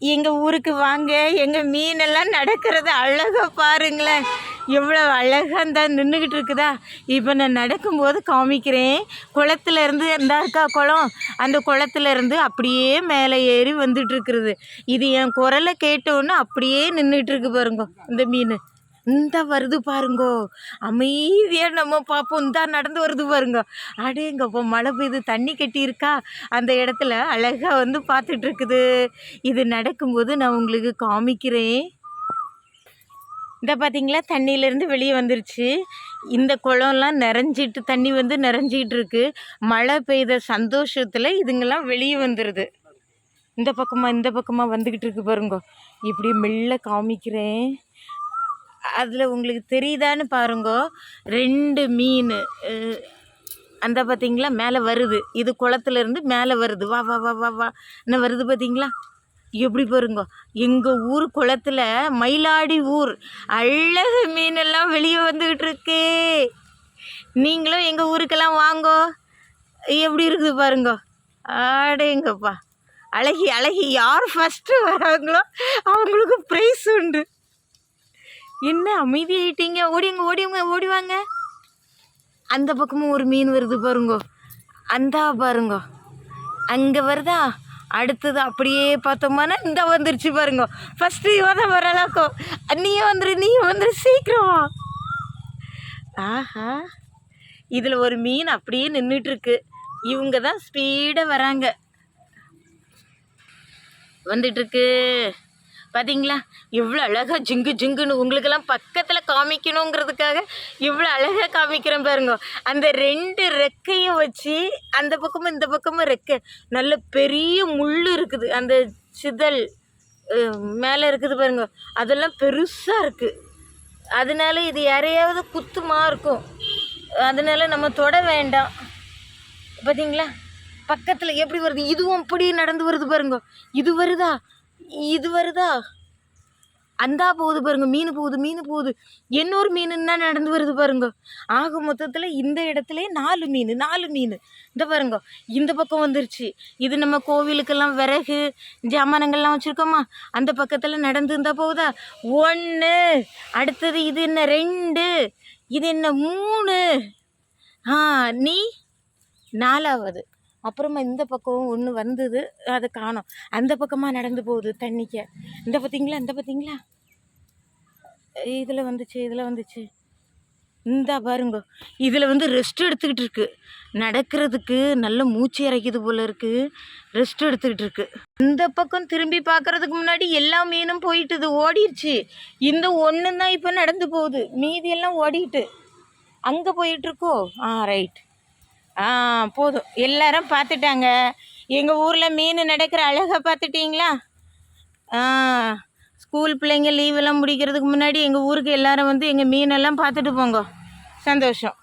எங்கள் ஊருக்கு வாங்க எங்கள் மீனெல்லாம் நடக்கிறத அழகாக பாருங்களேன். எவ்வளோ அழகாக இந்த நின்றுக்கிட்டு இருக்குதா. இப்போ நான் நடக்கும்போது காமிக்கிறேன். குளத்துலேருந்து இருந்தா இருக்கா குளம்? அந்த குளத்துல இருந்து அப்படியே மேலே ஏறி வந்துட்டுருக்குறது இது என் குரலை கேட்டோன்னே அப்படியே நின்றுட்டுருக்கு பாருங்க இந்த மீன். இந்த வருது பாருங்கோ. அமைதியாக நம்ம பார்ப்போம். இந்த நடந்து வருது பாருங்க. அடேங்கப்போ மழை பெய்யுது தண்ணி கட்டி இருக்கா அந்த இடத்துல அழகாக வந்து பார்த்துட்ருக்குது. இது நடக்கும்போது நான் உங்களுக்கு காமிக்கிறேன். இந்த பார்த்தீங்களா தண்ணியிலேருந்து வெளியே வந்துருச்சு. இந்த குளம்லாம் நிறைஞ்சிட்டு தண்ணி வந்து நிறைஞ்சிக்கிட்டு இருக்கு மழை பெய்த சந்தோஷத்தில் இதுங்கெல்லாம் வெளியே வந்துடுது இந்த பக்கமாக இந்த பக்கமாக வந்துக்கிட்டு இருக்கு பாருங்க. இப்படி மெல்ல காமிக்கிறேன். அதில் உங்களுக்கு தெரியுதான்னு பாருங்க. ரெண்டு மீன் அந்த பார்த்தீங்களா மேலே வருது. இது குளத்துலேருந்து மேலே வருது. வா வா வா வா வா. என்ன வருது பார்த்தீங்களா எப்படி பாருங்க. எங்கள் ஊர் குளத்துல மயிலாடி ஊர். அழகு மீனெல்லாம் வெளியே வந்துக்கிட்டு இருக்கு. நீங்களும் எங்கள் ஊருக்கெல்லாம் வாங்கோ. எப்படி இருக்குது பாருங்க. ஆடேங்கப்பா. அழகி அழகி. யார் ஃபஸ்ட்டு வராங்களோ அவங்களுக்கு ப்ரைஸ் உண்டு. என்ன அமைதியாயிட்டீங்க ஓடிங்க ஓடிவங்க ஓடிவாங்க அந்த பக்கமும் ஒரு மீன் வருது பாருங்கோ. அந்தா பாருங்க. அங்கே வருதா? அடுத்தது அப்படியே பார்த்தோம்னா இந்த வந்துருச்சு பாருங்க. ஃபஸ்ட்டு இவன் தான் நீயும் வந்துரு நீயும் வந்துரு சீக்கிரம் ஆஹா. இதில் ஒரு மீன் அப்படியே நின்றுட்டுருக்கு இவங்க தான் ஸ்பீடாக வராங்க. வந்துட்டுருக்கு. பார்த்தீங்களா இவ்வளோ எவ்வளோ அழகாக ஜிங்கு ஜிங்குன்னு உங்களுக்கெல்லாம் பக்கத்தில் காமிக்கணுங்கிறதுக்காக இவ்வளோ அழகாக காமிக்கிறேன் பாருங்க. அந்த ரெண்டு ரெக்கையும் வச்சு அந்த பக்கமும் இந்த பக்கமும் ரெக்கை. நல்ல பெரிய முள் இருக்குது. அந்த சிதல் மேலே இருக்குது பாருங்க. அதெல்லாம் பெருசாக இருக்குது அதனால இது யாரையாவது குத்துமா இருக்கும். அதனால நம்ம தொட வேண்டாம். பார்த்தீங்களா பக்கத்தில் எப்படி வருது? இதுவும் அப்படி நடந்து வருது பாருங்க. இது வருதா? இது வருதா? அந்தா போகுது பாருங்க மீன் போகுது மீன் போகுது. இன்னொரு மீனுன்னா நடந்து வருது பாருங்க. ஆக மொத்தத்தில் இந்த இடத்துல நாலு மீன் நாலு மீன். இந்த பாருங்க இந்த பக்கம் வந்துருச்சு. இது நம்ம கோவிலுக்கெல்லாம் விறகு ஜாமானங்கள்லாம் வச்சுருக்கோமா? அந்த பக்கத்தில் நடந்து இருந்தா போகுதா? ஒன்று அடுத்தது இது என்ன? ரெண்டு. இது என்ன? மூணு. ஆ நீ நாலாவது. அப்புறமா இந்த பக்கம் ஒன்று வந்தது அதை காணோம். அந்த பக்கமாக நடந்து போகுது தண்ணிக்க. இந்த பார்த்தீங்களா இந்த பார்த்தீங்களா இதில் வந்துச்சு இதில் வந்துச்சு. இந்தா பாருங்க. இதில் வந்து ரெஸ்ட் எடுத்துக்கிட்டு இருக்கு. நடக்கிறதுக்கு நல்ல மூச்சு இறைக்குது போல இருக்கு. ரெஸ்ட் எடுத்துக்கிட்டு இருக்கு. இந்த பக்கம் திரும்பி பார்க்கறதுக்கு முன்னாடி எல்லா மீனும் போயிட்டுது ஓடிடுச்சு இந்த ஒன்று தான் இப்போ நடந்து போகுது. மீதி எல்லாம் ஓடிட்டு. அங்கே போயிட்டுருக்கோ ஆ ரைட் ஆ போதும். எல்லாரும் பார்த்துட்டாங்க. எங்கள் ஊரில் மீன் நடக்கிற அழகை பார்த்துட்டிங்களா? ஆ ஸ்கூல் பிள்ளைங்க லீவெல்லாம் முடிக்கிறதுக்கு முன்னாடி எங்கள் ஊருக்கு எல்லாரும் வந்து எங்கள் மீனெல்லாம் பார்த்துட்டு போங்க. சந்தோஷம்.